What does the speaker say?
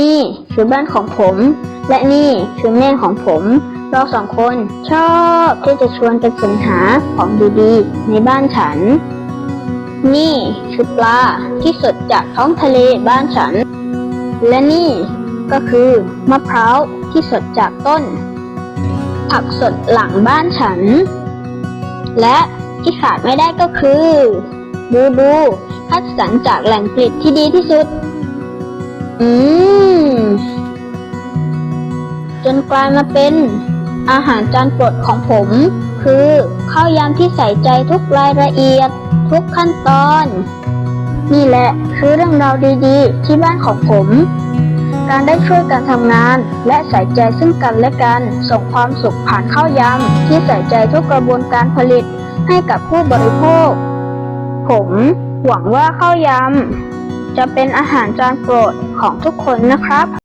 นี่คือบ้านของผม และนี่คือแม่ของผม เราสองคนชอบที่จะชวนกันสรรหาของดีๆ ในบ้านฉัน นี่คือปลาที่สดจากท้องทะเลบ้านฉัน และนี่ก็คือมะพร้าวที่สดจากต้น ผักสดหลังบ้านฉัน และที่ขาดไม่ได้ก็คือ บูบูคัดสรรจากแหล่งผลิตที่ดีที่สุด นกลายมาเป็น อาหารจานโปรดของผม คือข้าวยำที่ใส่ใจทุกรายละเอียด ทุกขั้นตอน นี่แหละคือเรื่องราวดีๆ ที่บ้านของผม การได้ช่วยกันทำงาน และใส่ใจซึ่งกันและกัน ส่งความสุขผ่านข้าวยำที่ใส่ใจทุกกระบวนการผลิตให้กับผู้บริโภค ผมหวังว่าข้าวยำจะเป็นอาหารจานโปรดของทุกคนนะครับ